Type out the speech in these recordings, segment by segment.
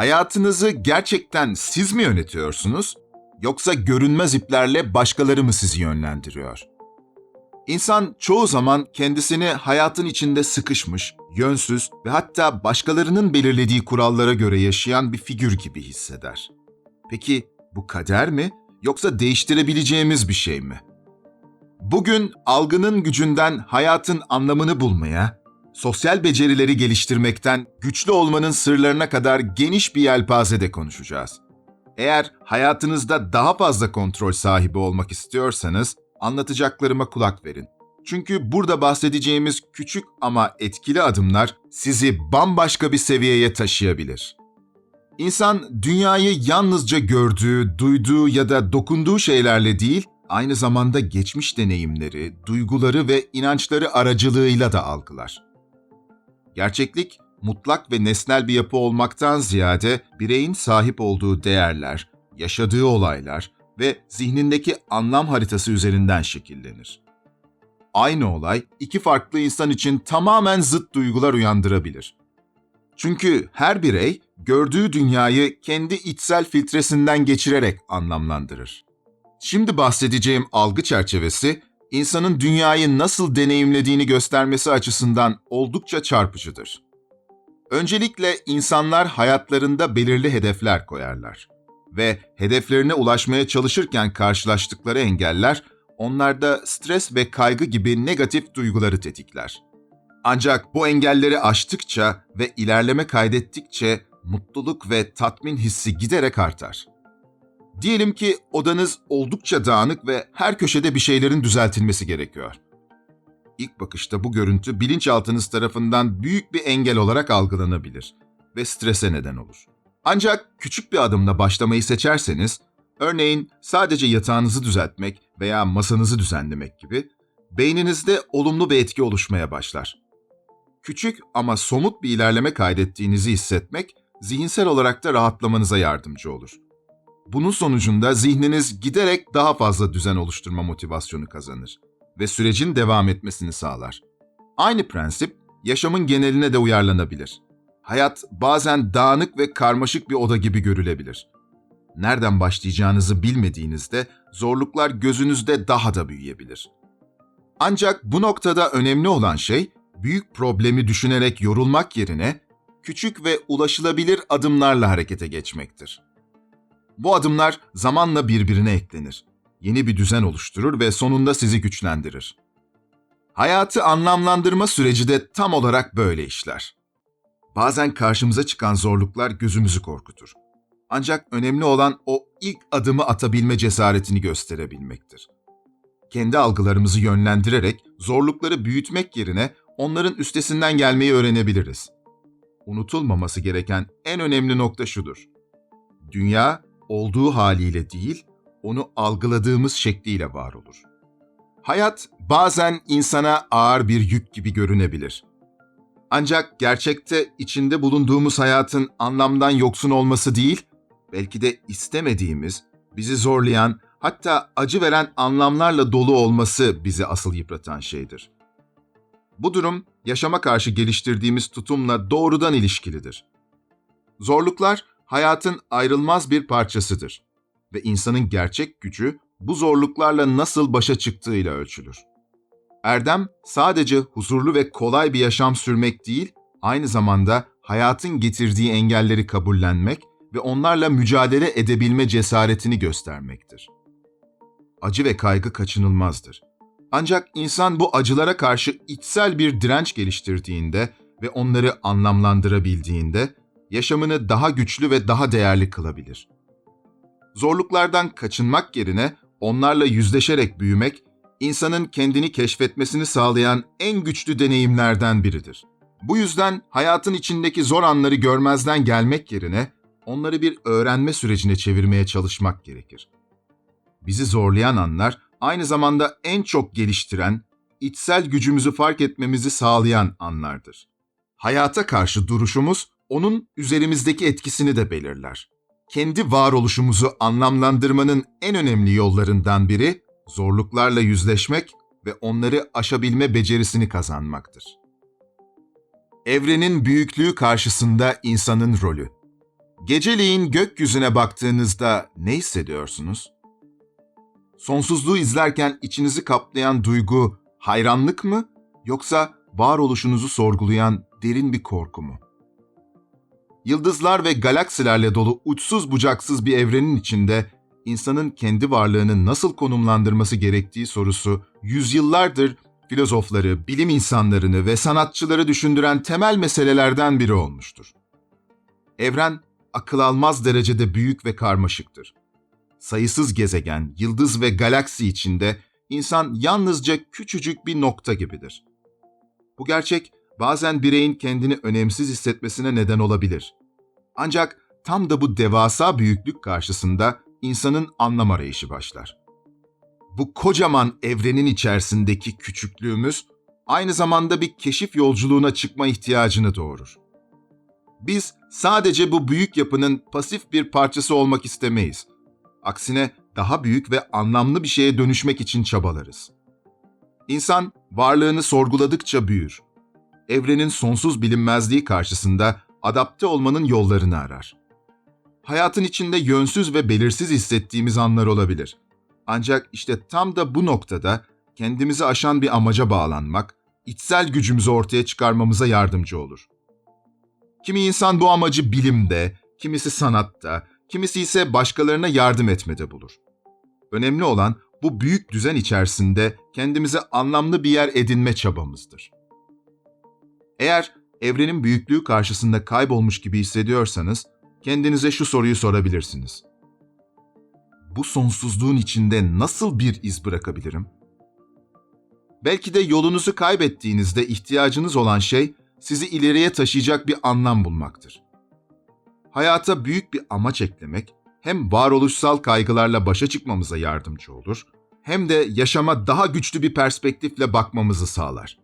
Hayatınızı gerçekten siz mi yönetiyorsunuz yoksa görünmez iplerle başkaları mı sizi yönlendiriyor? İnsan çoğu zaman kendisini hayatın içinde sıkışmış, yönsüz ve hatta başkalarının belirlediği kurallara göre yaşayan bir figür gibi hisseder. Peki bu kader mi yoksa değiştirebileceğimiz bir şey mi? Bugün algının gücünden hayatın anlamını bulmaya, sosyal becerileri geliştirmekten güçlü olmanın sırlarına kadar geniş bir yelpazede konuşacağız. Eğer hayatınızda daha fazla kontrol sahibi olmak istiyorsanız anlatacaklarıma kulak verin. Çünkü burada bahsedeceğimiz küçük ama etkili adımlar sizi bambaşka bir seviyeye taşıyabilir. İnsan dünyayı yalnızca gördüğü, duyduğu ya da dokunduğu şeylerle değil, aynı zamanda geçmiş deneyimleri, duyguları ve inançları aracılığıyla da algılar. Gerçeklik, mutlak ve nesnel bir yapı olmaktan ziyade bireyin sahip olduğu değerler, yaşadığı olaylar ve zihnindeki anlam haritası üzerinden şekillenir. Aynı olay iki farklı insan için tamamen zıt duygular uyandırabilir. Çünkü her birey gördüğü dünyayı kendi içsel filtresinden geçirerek anlamlandırır. Şimdi bahsedeceğim algı çerçevesi, insanın dünyayı nasıl deneyimlediğini göstermesi açısından oldukça çarpıcıdır. Öncelikle insanlar hayatlarında belirli hedefler koyarlar ve hedeflerine ulaşmaya çalışırken karşılaştıkları engeller onlarda stres ve kaygı gibi negatif duyguları tetikler. Ancak bu engelleri aştıkça ve ilerleme kaydettikçe mutluluk ve tatmin hissi giderek artar. Diyelim ki odanız oldukça dağınık ve her köşede bir şeylerin düzeltilmesi gerekiyor. İlk bakışta bu görüntü bilinçaltınız tarafından büyük bir engel olarak algılanabilir ve strese neden olur. Ancak küçük bir adımla başlamayı seçerseniz, örneğin sadece yatağınızı düzeltmek veya masanızı düzenlemek gibi, beyninizde olumlu bir etki oluşmaya başlar. Küçük ama somut bir ilerleme kaydettiğinizi hissetmek, zihinsel olarak da rahatlamanıza yardımcı olur. Bunun sonucunda zihniniz giderek daha fazla düzen oluşturma motivasyonu kazanır ve sürecin devam etmesini sağlar. Aynı prensip yaşamın geneline de uyarlanabilir. Hayat bazen dağınık ve karmaşık bir oda gibi görülebilir. Nereden başlayacağınızı bilmediğinizde zorluklar gözünüzde daha da büyüyebilir. Ancak bu noktada önemli olan şey büyük problemi düşünerek yorulmak yerine küçük ve ulaşılabilir adımlarla harekete geçmektir. Bu adımlar zamanla birbirine eklenir. Yeni bir düzen oluşturur ve sonunda sizi güçlendirir. Hayatı anlamlandırma süreci de tam olarak böyle işler. Bazen karşımıza çıkan zorluklar gözümüzü korkutur. Ancak önemli olan o ilk adımı atabilme cesaretini gösterebilmektir. Kendi algılarımızı yönlendirerek zorlukları büyütmek yerine onların üstesinden gelmeyi öğrenebiliriz. Unutulmaması gereken en önemli nokta şudur. Dünya olduğu haliyle değil, onu algıladığımız şekliyle var olur. Hayat bazen insana ağır bir yük gibi görünebilir. Ancak gerçekte içinde bulunduğumuz hayatın anlamdan yoksun olması değil, belki de istemediğimiz, bizi zorlayan, hatta acı veren anlamlarla dolu olması bizi asıl yıpratan şeydir. Bu durum yaşama karşı geliştirdiğimiz tutumla doğrudan ilişkilidir. Zorluklar hayatın ayrılmaz bir parçasıdır ve insanın gerçek gücü bu zorluklarla nasıl başa çıktığıyla ölçülür. Erdem sadece huzurlu ve kolay bir yaşam sürmek değil, aynı zamanda hayatın getirdiği engelleri kabullenmek ve onlarla mücadele edebilme cesaretini göstermektir. Acı ve kaygı kaçınılmazdır. Ancak insan bu acılara karşı içsel bir direnç geliştirdiğinde ve onları anlamlandırabildiğinde yaşamını daha güçlü ve daha değerli kılabilir. Zorluklardan kaçınmak yerine onlarla yüzleşerek büyümek, insanın kendini keşfetmesini sağlayan en güçlü deneyimlerden biridir. Bu yüzden hayatın içindeki zor anları görmezden gelmek yerine onları bir öğrenme sürecine çevirmeye çalışmak gerekir. Bizi zorlayan anlar aynı zamanda en çok geliştiren, içsel gücümüzü fark etmemizi sağlayan anlardır. Hayata karşı duruşumuz onun üzerimizdeki etkisini de belirler. Kendi varoluşumuzu anlamlandırmanın en önemli yollarından biri zorluklarla yüzleşmek ve onları aşabilme becerisini kazanmaktır. Evrenin büyüklüğü karşısında insanın rolü. Geceleyin gökyüzüne baktığınızda ne hissediyorsunuz? Sonsuzluğu izlerken içinizi kaplayan duygu hayranlık mı yoksa varoluşunuzu sorgulayan derin bir korku mu? Yıldızlar ve galaksilerle dolu uçsuz bucaksız bir evrenin içinde insanın kendi varlığını nasıl konumlandırması gerektiği sorusu yüzyıllardır filozofları, bilim insanlarını ve sanatçıları düşündüren temel meselelerden biri olmuştur. Evren akıl almaz derecede büyük ve karmaşıktır. Sayısız gezegen, yıldız ve galaksi içinde insan yalnızca küçücük bir nokta gibidir. Bu gerçek bazen bireyin kendini önemsiz hissetmesine neden olabilir. Ancak tam da bu devasa büyüklük karşısında insanın anlam arayışı başlar. Bu kocaman evrenin içerisindeki küçüklüğümüz aynı zamanda bir keşif yolculuğuna çıkma ihtiyacını doğurur. Biz sadece bu büyük yapının pasif bir parçası olmak istemeyiz. Aksine daha büyük ve anlamlı bir şeye dönüşmek için çabalarız. İnsan varlığını sorguladıkça büyür. Evrenin sonsuz bilinmezliği karşısında adapte olmanın yollarını arar. Hayatın içinde yönsüz ve belirsiz hissettiğimiz anlar olabilir. Ancak işte tam da bu noktada kendimizi aşan bir amaca bağlanmak, içsel gücümüzü ortaya çıkarmamıza yardımcı olur. Kimi insan bu amacı bilimde, kimisi sanatta, kimisi ise başkalarına yardım etmede bulur. Önemli olan bu büyük düzen içerisinde kendimize anlamlı bir yer edinme çabamızdır. Eğer evrenin büyüklüğü karşısında kaybolmuş gibi hissediyorsanız, kendinize şu soruyu sorabilirsiniz. Bu sonsuzluğun içinde nasıl bir iz bırakabilirim? Belki de yolunuzu kaybettiğinizde ihtiyacınız olan şey sizi ileriye taşıyacak bir anlam bulmaktır. Hayata büyük bir amaç eklemek hem varoluşsal kaygılarla başa çıkmamıza yardımcı olur, hem de yaşama daha güçlü bir perspektifle bakmamızı sağlar.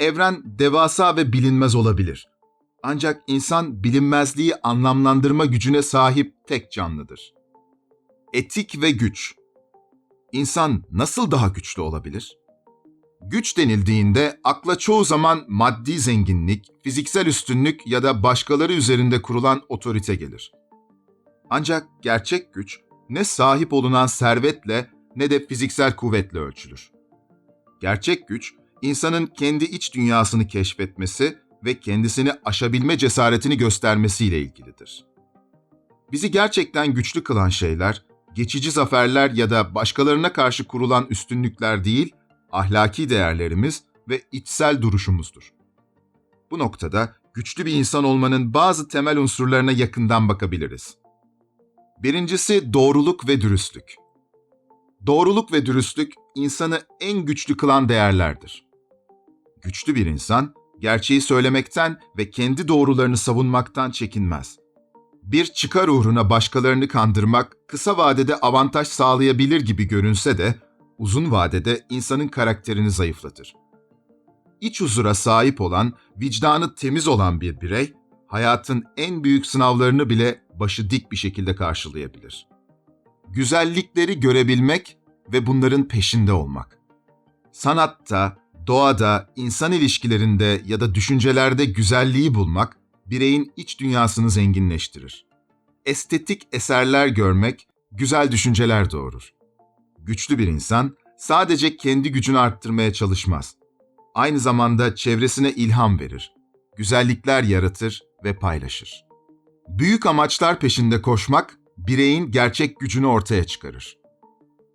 Evren devasa ve bilinmez olabilir. Ancak insan bilinmezliği anlamlandırma gücüne sahip tek canlıdır. Etik ve güç. İnsan nasıl daha güçlü olabilir? Güç denildiğinde akla çoğu zaman maddi zenginlik, fiziksel üstünlük ya da başkaları üzerinde kurulan otorite gelir. Ancak gerçek güç ne sahip olunan servetle ne de fiziksel kuvvetle ölçülür. Gerçek güç, insanın kendi iç dünyasını keşfetmesi ve kendisini aşabilme cesaretini göstermesiyle ilgilidir. Bizi gerçekten güçlü kılan şeyler, geçici zaferler ya da başkalarına karşı kurulan üstünlükler değil, ahlaki değerlerimiz ve içsel duruşumuzdur. Bu noktada güçlü bir insan olmanın bazı temel unsurlarına yakından bakabiliriz. Birincisi doğruluk ve dürüstlük. Doğruluk ve dürüstlük insanı en güçlü kılan değerlerdir. Güçlü bir insan gerçeği söylemekten ve kendi doğrularını savunmaktan çekinmez. Bir çıkar uğruna başkalarını kandırmak kısa vadede avantaj sağlayabilir gibi görünse de uzun vadede insanın karakterini zayıflatır. İç huzura sahip olan, vicdanı temiz olan bir birey, hayatın en büyük sınavlarını bile başı dik bir şekilde karşılayabilir. Güzellikleri görebilmek ve bunların peşinde olmak. Sanatta, doğada, insan ilişkilerinde ya da düşüncelerde güzelliği bulmak, bireyin iç dünyasını zenginleştirir. Estetik eserler görmek, güzel düşünceler doğurur. Güçlü bir insan sadece kendi gücünü arttırmaya çalışmaz. Aynı zamanda çevresine ilham verir. Güzellikler yaratır ve paylaşır. Büyük amaçlar peşinde koşmak, bireyin gerçek gücünü ortaya çıkarır.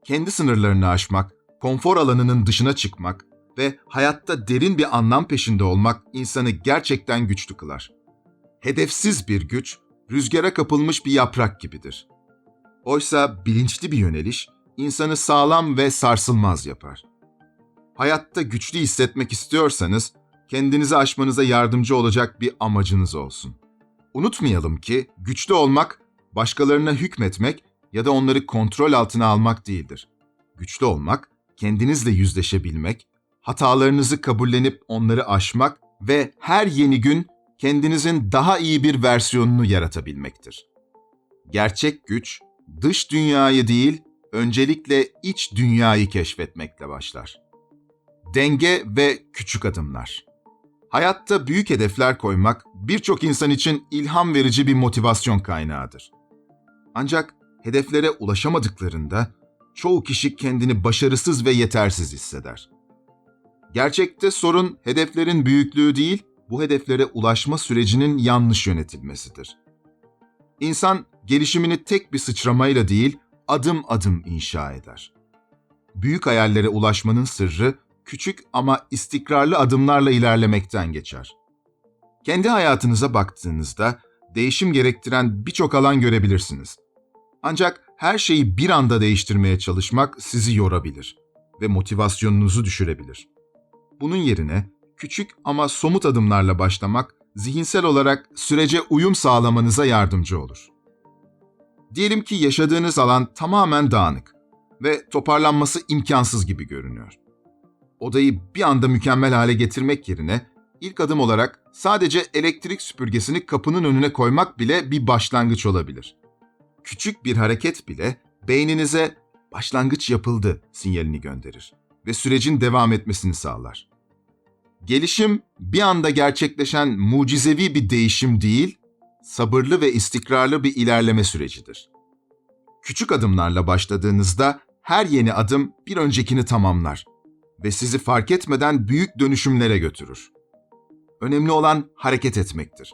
Kendi sınırlarını aşmak, konfor alanının dışına çıkmak ve hayatta derin bir anlam peşinde olmak insanı gerçekten güçlü kılar. Hedefsiz bir güç, rüzgara kapılmış bir yaprak gibidir. Oysa bilinçli bir yöneliş, insanı sağlam ve sarsılmaz yapar. Hayatta güçlü hissetmek istiyorsanız, kendinizi aşmanıza yardımcı olacak bir amacınız olsun. Unutmayalım ki güçlü olmak, başkalarına hükmetmek ya da onları kontrol altına almak değildir. Güçlü olmak, kendinizle yüzleşebilmek, hatalarınızı kabullenip onları aşmak ve her yeni gün kendinizin daha iyi bir versiyonunu yaratabilmektir. Gerçek güç, dış dünyayı değil, öncelikle iç dünyayı keşfetmekle başlar. Denge ve küçük adımlar. Hayatta büyük hedefler koymak birçok insan için ilham verici bir motivasyon kaynağıdır. Ancak hedeflere ulaşamadıklarında çoğu kişi kendini başarısız ve yetersiz hisseder. Gerçekte sorun hedeflerin büyüklüğü değil, bu hedeflere ulaşma sürecinin yanlış yönetilmesidir. İnsan gelişimini tek bir sıçramayla değil, adım adım inşa eder. Büyük hayallere ulaşmanın sırrı küçük ama istikrarlı adımlarla ilerlemekten geçer. Kendi hayatınıza baktığınızda değişim gerektiren birçok alan görebilirsiniz. Ancak her şeyi bir anda değiştirmeye çalışmak sizi yorabilir ve motivasyonunuzu düşürebilir. Bunun yerine küçük ama somut adımlarla başlamak zihinsel olarak sürece uyum sağlamanıza yardımcı olur. Diyelim ki yaşadığınız alan tamamen dağınık ve toparlanması imkansız gibi görünüyor. Odayı bir anda mükemmel hale getirmek yerine ilk adım olarak sadece elektrik süpürgesini kapının önüne koymak bile bir başlangıç olabilir. Küçük bir hareket bile beyninize başlangıç yapıldı sinyalini gönderir ve sürecin devam etmesini sağlar. Gelişim bir anda gerçekleşen mucizevi bir değişim değil, sabırlı ve istikrarlı bir ilerleme sürecidir. Küçük adımlarla başladığınızda her yeni adım bir öncekini tamamlar ve sizi fark etmeden büyük dönüşümlere götürür. Önemli olan hareket etmektir.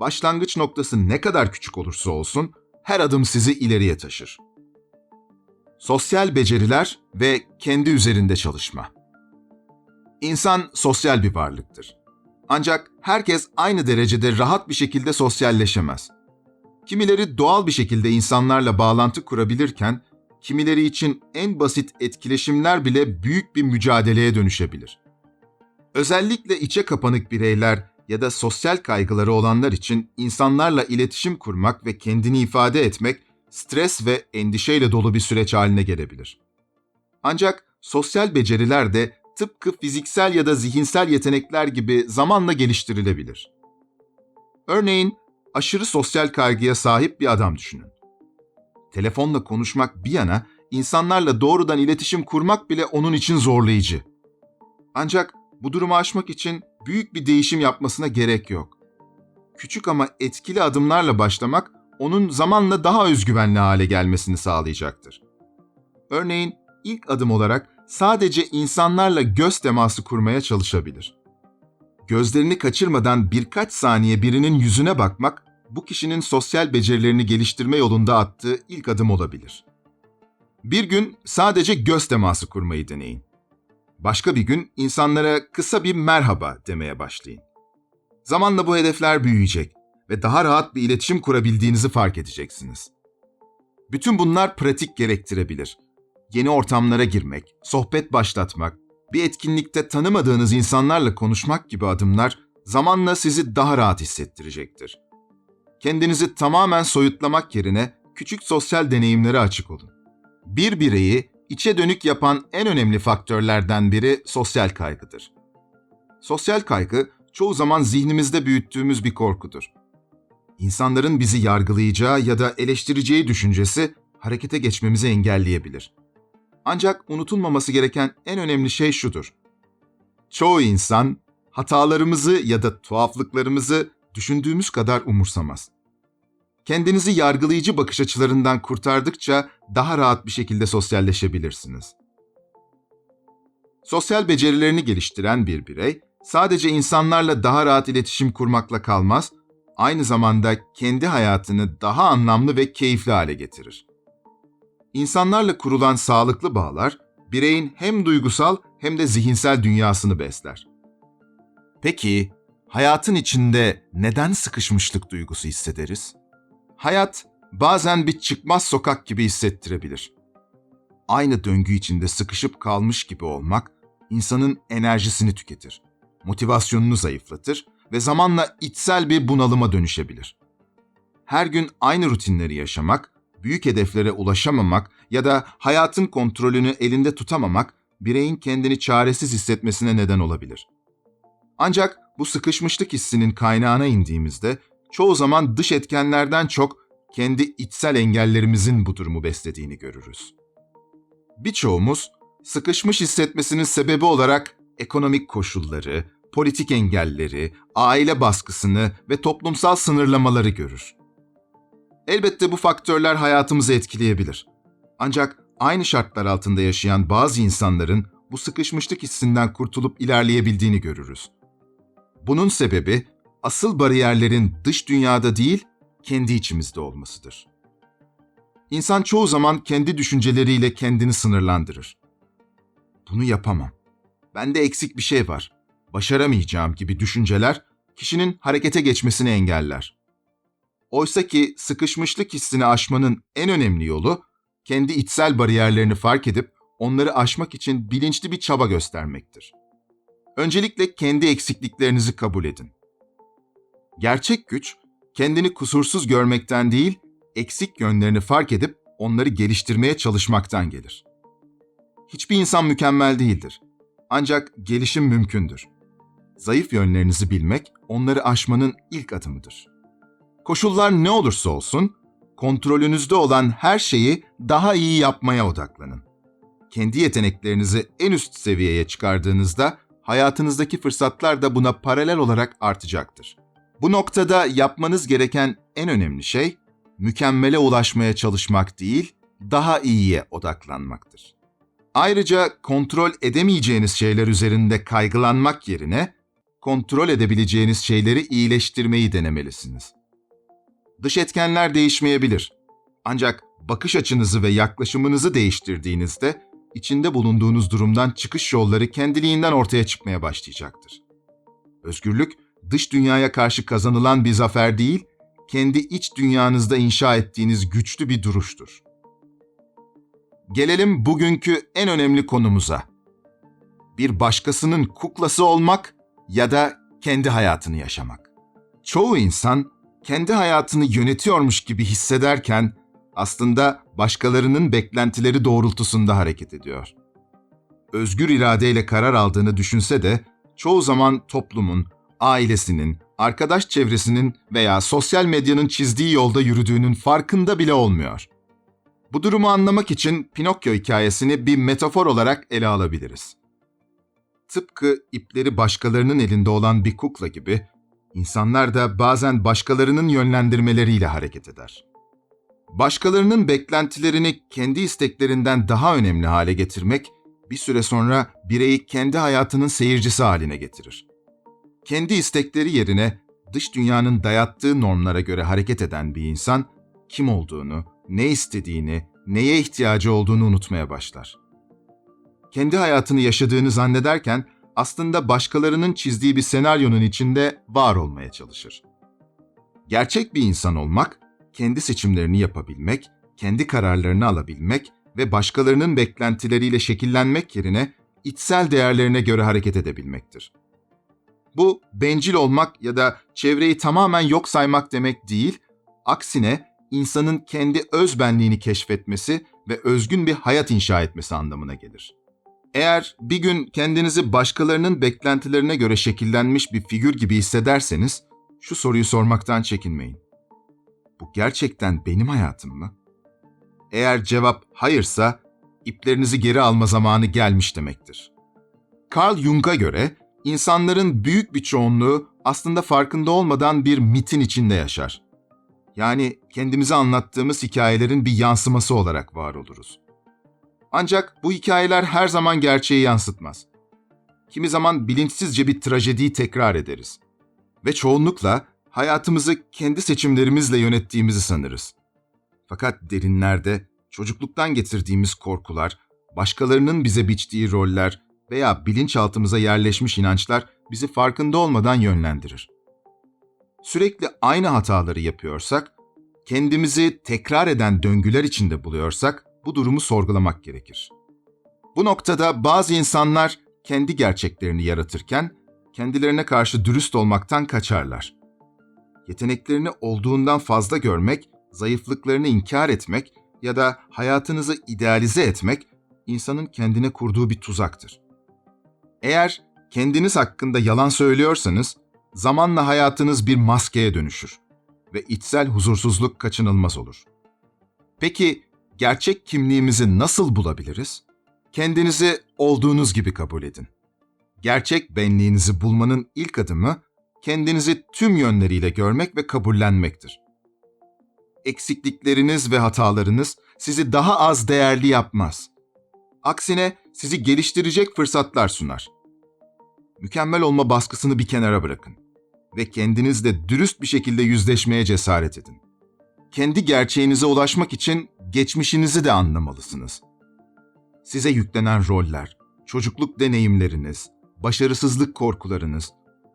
Başlangıç noktası ne kadar küçük olursa olsun her adım sizi ileriye taşır. Sosyal beceriler ve kendi üzerinde çalışma. İnsan sosyal bir varlıktır. Ancak herkes aynı derecede rahat bir şekilde sosyalleşemez. Kimileri doğal bir şekilde insanlarla bağlantı kurabilirken, kimileri için en basit etkileşimler bile büyük bir mücadeleye dönüşebilir. Özellikle içe kapanık bireyler ya da sosyal kaygıları olanlar için insanlarla iletişim kurmak ve kendini ifade etmek stres ve endişeyle dolu bir süreç haline gelebilir. Ancak sosyal beceriler de tıpkı fiziksel ya da zihinsel yetenekler gibi zamanla geliştirilebilir. Örneğin aşırı sosyal kaygıya sahip bir adam düşünün. Telefonla konuşmak bir yana, insanlarla doğrudan iletişim kurmak bile onun için zorlayıcı. Ancak bu durumu aşmak için büyük bir değişim yapmasına gerek yok. Küçük ama etkili adımlarla başlamak onun zamanla daha özgüvenli hale gelmesini sağlayacaktır. Örneğin ilk adım olarak sadece insanlarla göz teması kurmaya çalışabilir. Gözlerini kaçırmadan birkaç saniye birinin yüzüne bakmak bu kişinin sosyal becerilerini geliştirme yolunda attığı ilk adım olabilir. Bir gün sadece göz teması kurmayı deneyin. Başka bir gün insanlara kısa bir merhaba demeye başlayın. Zamanla bu hedefler büyüyecek ve daha rahat bir iletişim kurabildiğinizi fark edeceksiniz. Bütün bunlar pratik gerektirebilir. Yeni ortamlara girmek, sohbet başlatmak, bir etkinlikte tanımadığınız insanlarla konuşmak gibi adımlar zamanla sizi daha rahat hissettirecektir. Kendinizi tamamen soyutlamak yerine küçük sosyal deneyimlere açık olun. Bir bireyi içe dönük yapan en önemli faktörlerden biri sosyal kaygıdır. Sosyal kaygı çoğu zaman zihnimizde büyüttüğümüz bir korkudur. İnsanların bizi yargılayacağı ya da eleştireceği düşüncesi harekete geçmemizi engelleyebilir. Ancak unutulmaması gereken en önemli şey şudur. Çoğu insan hatalarımızı ya da tuhaflıklarımızı düşündüğümüz kadar umursamaz. Kendinizi yargılayıcı bakış açılarından kurtardıkça daha rahat bir şekilde sosyalleşebilirsiniz. Sosyal becerilerini geliştiren bir birey sadece insanlarla daha rahat iletişim kurmakla kalmaz, aynı zamanda kendi hayatını daha anlamlı ve keyifli hale getirir. İnsanlarla kurulan sağlıklı bağlar bireyin hem duygusal hem de zihinsel dünyasını besler. Peki hayatın içinde neden sıkışmışlık duygusu hissederiz? Hayat bazen bir çıkmaz sokak gibi hissettirebilir. Aynı döngü içinde sıkışıp kalmış gibi olmak insanın enerjisini tüketir, motivasyonunu zayıflatır ve zamanla içsel bir bunalıma dönüşebilir. Her gün aynı rutinleri yaşamak, büyük hedeflere ulaşamamak ya da hayatın kontrolünü elinde tutamamak bireyin kendini çaresiz hissetmesine neden olabilir. Ancak bu sıkışmışlık hissinin kaynağına indiğimizde çoğu zaman dış etkenlerden çok kendi içsel engellerimizin bu durumu beslediğini görürüz. Birçoğumuz sıkışmış hissetmesinin sebebi olarak ekonomik koşulları, politik engelleri, aile baskısını ve toplumsal sınırlamaları görür. Elbette bu faktörler hayatımızı etkileyebilir. Ancak aynı şartlar altında yaşayan bazı insanların bu sıkışmışlık hissinden kurtulup ilerleyebildiğini görürüz. Bunun sebebi asıl bariyerlerin dış dünyada değil, kendi içimizde olmasıdır. İnsan çoğu zaman kendi düşünceleriyle kendini sınırlandırır. Bunu yapamam. Bende eksik bir şey var. Başaramayacağım gibi düşünceler kişinin harekete geçmesini engeller. Oysa ki sıkışmışlık hissini aşmanın en önemli yolu kendi içsel bariyerlerini fark edip onları aşmak için bilinçli bir çaba göstermektir. Öncelikle kendi eksikliklerinizi kabul edin. Gerçek güç, kendini kusursuz görmekten değil, eksik yönlerini fark edip onları geliştirmeye çalışmaktan gelir. Hiçbir insan mükemmel değildir. Ancak gelişim mümkündür. Zayıf yönlerinizi bilmek, onları aşmanın ilk adımıdır. Koşullar ne olursa olsun, kontrolünüzde olan her şeyi daha iyi yapmaya odaklanın. Kendi yeteneklerinizi en üst seviyeye çıkardığınızda hayatınızdaki fırsatlar da buna paralel olarak artacaktır. Bu noktada yapmanız gereken en önemli şey mükemmele ulaşmaya çalışmak değil, daha iyiye odaklanmaktır. Ayrıca kontrol edemeyeceğiniz şeyler üzerinde kaygılanmak yerine kontrol edebileceğiniz şeyleri iyileştirmeyi denemelisiniz. Dış etkenler değişmeyebilir. Ancak bakış açınızı ve yaklaşımınızı değiştirdiğinizde içinde bulunduğunuz durumdan çıkış yolları kendiliğinden ortaya çıkmaya başlayacaktır. Özgürlük dış dünyaya karşı kazanılan bir zafer değil, kendi iç dünyanızda inşa ettiğiniz güçlü bir duruştur. Gelelim bugünkü en önemli konumuza. Bir başkasının kuklası olmak ya da kendi hayatını yaşamak. Çoğu insan kendi hayatını yönetiyormuş gibi hissederken aslında başkalarının beklentileri doğrultusunda hareket ediyor. Özgür iradeyle karar aldığını düşünse de çoğu zaman toplumun, ailesinin, arkadaş çevresinin veya sosyal medyanın çizdiği yolda yürüdüğünün farkında bile olmuyor. Bu durumu anlamak için Pinokyo hikayesini bir metafor olarak ele alabiliriz. Tıpkı ipleri başkalarının elinde olan bir kukla gibi, insanlar da bazen başkalarının yönlendirmeleriyle hareket eder. Başkalarının beklentilerini kendi isteklerinden daha önemli hale getirmek, bir süre sonra bireyi kendi hayatının seyircisi haline getirir. Kendi istekleri yerine dış dünyanın dayattığı normlara göre hareket eden bir insan, kim olduğunu, ne istediğini, neye ihtiyacı olduğunu unutmaya başlar. Kendi hayatını yaşadığını zannederken aslında başkalarının çizdiği bir senaryonun içinde var olmaya çalışır. Gerçek bir insan olmak, kendi seçimlerini yapabilmek, kendi kararlarını alabilmek ve başkalarının beklentileriyle şekillenmek yerine içsel değerlerine göre hareket edebilmektir. Bu bencil olmak ya da çevreyi tamamen yok saymak demek değil, aksine insanın kendi öz keşfetmesi ve özgün bir hayat inşa etmesi anlamına gelir. Eğer bir gün kendinizi başkalarının beklentilerine göre şekillenmiş bir figür gibi hissederseniz, şu soruyu sormaktan çekinmeyin. Bu gerçekten benim hayatım mı? Eğer cevap hayırsa, iplerinizi geri alma zamanı gelmiş demektir. Carl Jung'a göre insanların büyük bir çoğunluğu aslında farkında olmadan bir mitin içinde yaşar. Yani kendimize anlattığımız hikayelerin bir yansıması olarak var oluruz. Ancak bu hikayeler her zaman gerçeği yansıtmaz. Kimi zaman bilinçsizce bir trajediyi tekrar ederiz. Ve çoğunlukla hayatımızı kendi seçimlerimizle yönettiğimizi sanırız. Fakat derinlerde çocukluktan getirdiğimiz korkular, başkalarının bize biçtiği roller veya bilinçaltımıza yerleşmiş inançlar bizi farkında olmadan yönlendirir. Sürekli aynı hataları yapıyorsak, kendimizi tekrar eden döngüler içinde buluyorsak bu durumu sorgulamak gerekir. Bu noktada bazı insanlar kendi gerçeklerini yaratırken kendilerine karşı dürüst olmaktan kaçarlar. Yeteneklerini olduğundan fazla görmek, zayıflıklarını inkar etmek ya da hayatınızı idealize etmek insanın kendine kurduğu bir tuzaktır. Eğer kendiniz hakkında yalan söylüyorsanız zamanla hayatınız bir maskeye dönüşür ve içsel huzursuzluk kaçınılmaz olur. Peki gerçek kimliğimizi nasıl bulabiliriz? Kendinizi olduğunuz gibi kabul edin. Gerçek benliğinizi bulmanın ilk adımı kendinizi tüm yönleriyle görmek ve kabullenmektir. Eksiklikleriniz ve hatalarınız sizi daha az değerli yapmaz. Aksine sizi geliştirecek fırsatlar sunar. Mükemmel olma baskısını bir kenara bırakın ve kendinizle dürüst bir şekilde yüzleşmeye cesaret edin. Kendi gerçeğinize ulaşmak için geçmişinizi de anlamalısınız. Size yüklenen roller, çocukluk deneyimleriniz, başarısızlık korkularınız,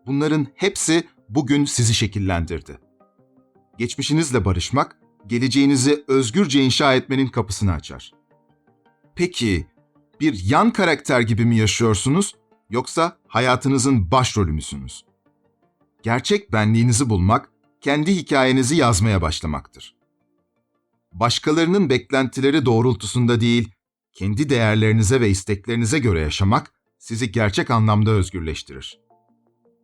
bunların hepsi bugün sizi şekillendirdi. Geçmişinizle barışmak, geleceğinizi özgürce inşa etmenin kapısını açar. Peki, bir yan karakter gibi mi yaşıyorsunuz yoksa hayatınızın başrolü müsünüz? Gerçek benliğinizi bulmak, kendi hikayenizi yazmaya başlamaktır. Başkalarının beklentileri doğrultusunda değil, kendi değerlerinize ve isteklerinize göre yaşamak sizi gerçek anlamda özgürleştirir.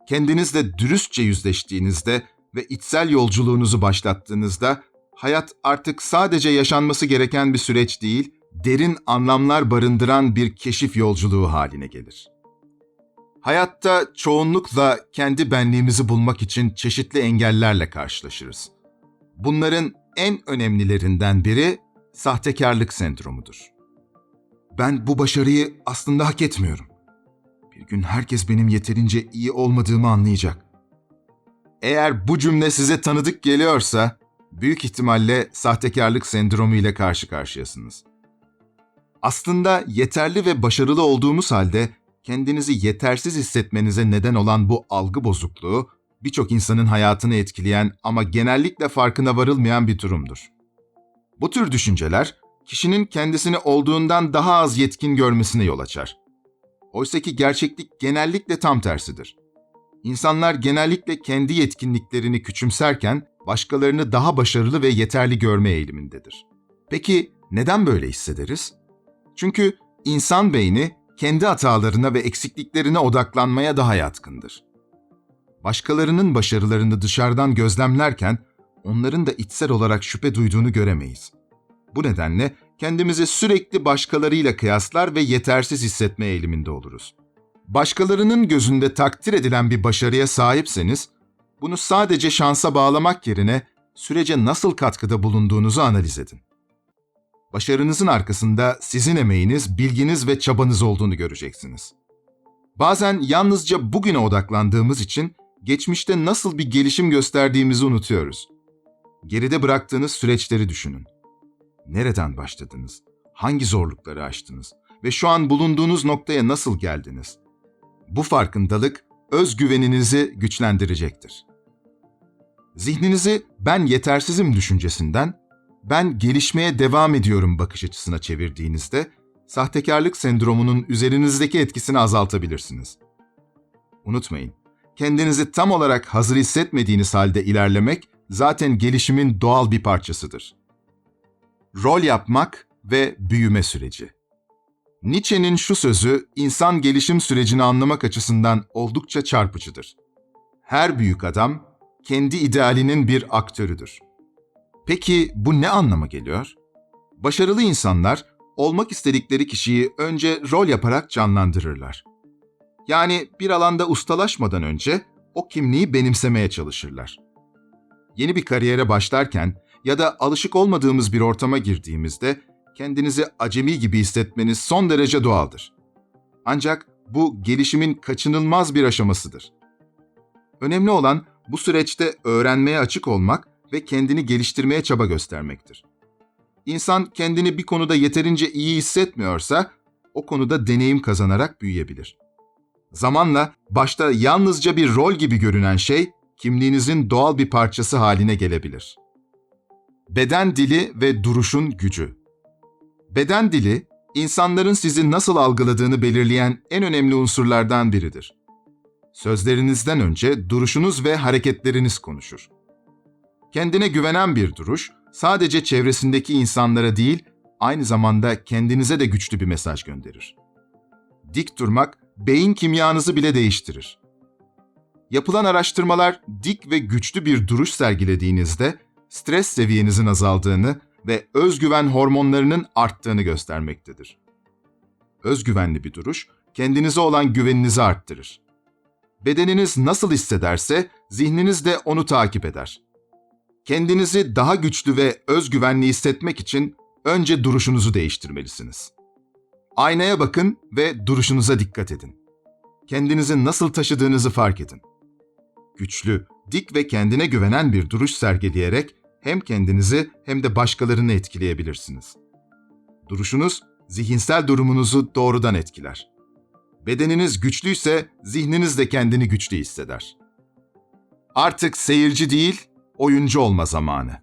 Kendinizle dürüstçe yüzleştiğinizde ve içsel yolculuğunuzu başlattığınızda hayat artık sadece yaşanması gereken bir süreç değil, derin anlamlar barındıran bir keşif yolculuğu haline gelir. Hayatta çoğunlukla kendi benliğimizi bulmak için çeşitli engellerle karşılaşırız. Bunların en önemlilerinden biri sahtekarlık sendromudur. Ben bu başarıyı aslında hak etmiyorum. Bir gün herkes benim yeterince iyi olmadığımı anlayacak. Eğer bu cümle size tanıdık geliyorsa, büyük ihtimalle sahtekarlık sendromu ile karşı karşıyasınız. Aslında yeterli ve başarılı olduğumuz halde kendinizi yetersiz hissetmenize neden olan bu algı bozukluğu birçok insanın hayatını etkileyen ama genellikle farkına varılmayan bir durumdur. Bu tür düşünceler kişinin kendisini olduğundan daha az yetkin görmesine yol açar. Oysa ki gerçeklik genellikle tam tersidir. İnsanlar genellikle kendi yetkinliklerini küçümserken başkalarını daha başarılı ve yeterli görme eğilimindedir. Peki neden böyle hissederiz? Çünkü insan beyni kendi hatalarına ve eksikliklerine odaklanmaya daha yatkındır. Başkalarının başarılarını dışarıdan gözlemlerken onların da içsel olarak şüphe duyduğunu göremeyiz. Bu nedenle kendimizi sürekli başkalarıyla kıyaslar ve yetersiz hissetme eğiliminde oluruz. Başkalarının gözünde takdir edilen bir başarıya sahipseniz, bunu sadece şansa bağlamak yerine sürece nasıl katkıda bulunduğunuzu analiz edin. Başarınızın arkasında sizin emeğiniz, bilginiz ve çabanız olduğunu göreceksiniz. Bazen yalnızca bugüne odaklandığımız için geçmişte nasıl bir gelişim gösterdiğimizi unutuyoruz. Geride bıraktığınız süreçleri düşünün. Nereden başladınız? Hangi zorlukları aştınız? Ve şu an bulunduğunuz noktaya nasıl geldiniz? Bu farkındalık özgüveninizi güçlendirecektir. Zihninizi ben yetersizim düşüncesinden ben gelişmeye devam ediyorum bakış açısına çevirdiğinizde sahtekarlık sendromunun üzerinizdeki etkisini azaltabilirsiniz. Unutmayın, kendinizi tam olarak hazır hissetmediğiniz halde ilerlemek zaten gelişimin doğal bir parçasıdır. Rol yapmak ve büyüme süreci. Nietzsche'nin şu sözü insan gelişim sürecini anlamak açısından oldukça çarpıcıdır. Her büyük adam kendi idealinin bir aktörüdür. Peki bu ne anlama geliyor? Başarılı insanlar olmak istedikleri kişiyi önce rol yaparak canlandırırlar. Yani bir alanda ustalaşmadan önce o kimliği benimsemeye çalışırlar. Yeni bir kariyere başlarken ya da alışık olmadığımız bir ortama girdiğimizde kendinizi acemi gibi hissetmeniz son derece doğaldır. Ancak bu gelişimin kaçınılmaz bir aşamasıdır. Önemli olan bu süreçte öğrenmeye açık olmak ve kendini geliştirmeye çaba göstermektir. İnsan kendini bir konuda yeterince iyi hissetmiyorsa o konuda deneyim kazanarak büyüyebilir. Zamanla başta yalnızca bir rol gibi görünen şey kimliğinizin doğal bir parçası haline gelebilir. Beden dili ve duruşun gücü. Beden dili insanların sizi nasıl algıladığını belirleyen en önemli unsurlardan biridir. Sözlerinizden önce duruşunuz ve hareketleriniz konuşur. Kendine güvenen bir duruş, sadece çevresindeki insanlara değil, aynı zamanda kendinize de güçlü bir mesaj gönderir. Dik durmak, beyin kimyanızı bile değiştirir. Yapılan araştırmalar dik ve güçlü bir duruş sergilediğinizde stres seviyenizin azaldığını ve özgüven hormonlarının arttığını göstermektedir. Özgüvenli bir duruş, kendinize olan güveninizi arttırır. Bedeniniz nasıl hissederse zihniniz de onu takip eder. Kendinizi daha güçlü ve özgüvenli hissetmek için önce duruşunuzu değiştirmelisiniz. Aynaya bakın ve duruşunuza dikkat edin. Kendinizi nasıl taşıdığınızı fark edin. Güçlü, dik ve kendine güvenen bir duruş sergileyerek hem kendinizi hem de başkalarını etkileyebilirsiniz. Duruşunuz zihinsel durumunuzu doğrudan etkiler. Bedeniniz güçlüyse zihniniz de kendini güçlü hisseder. Artık seyirci değil, oyuncu olma zamanı.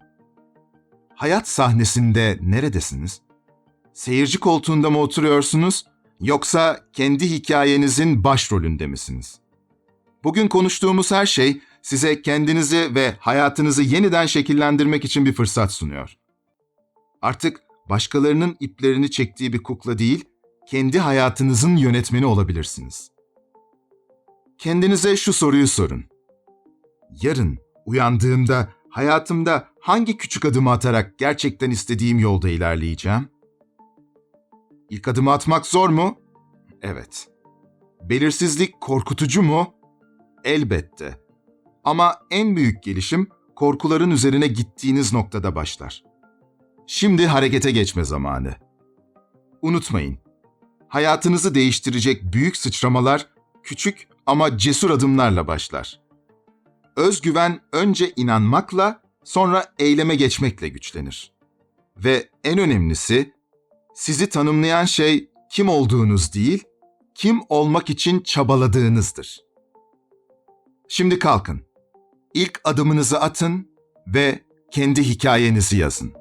Hayat sahnesinde neredesiniz? Seyirci koltuğunda mı oturuyorsunuz yoksa kendi hikayenizin başrolünde misiniz? Bugün konuştuğumuz her şey size kendinizi ve hayatınızı yeniden şekillendirmek için bir fırsat sunuyor. Artık başkalarının iplerini çektiği bir kukla değil, kendi hayatınızın yönetmeni olabilirsiniz. Kendinize şu soruyu sorun. Yarın uyandığımda hayatımda hangi küçük adımı atarak gerçekten istediğim yolda ilerleyeceğim? İlk adımı atmak zor mu? Evet. Belirsizlik korkutucu mu? Elbette. Ama en büyük gelişim korkuların üzerine gittiğiniz noktada başlar. Şimdi harekete geçme zamanı. Unutmayın, hayatınızı değiştirecek büyük sıçramalar küçük ama cesur adımlarla başlar. Özgüven önce inanmakla, sonra eyleme geçmekle güçlenir. Ve en önemlisi, sizi tanımlayan şey kim olduğunuz değil, kim olmak için çabaladığınızdır. Şimdi kalkın. İlk adımınızı atın ve kendi hikayenizi yazın.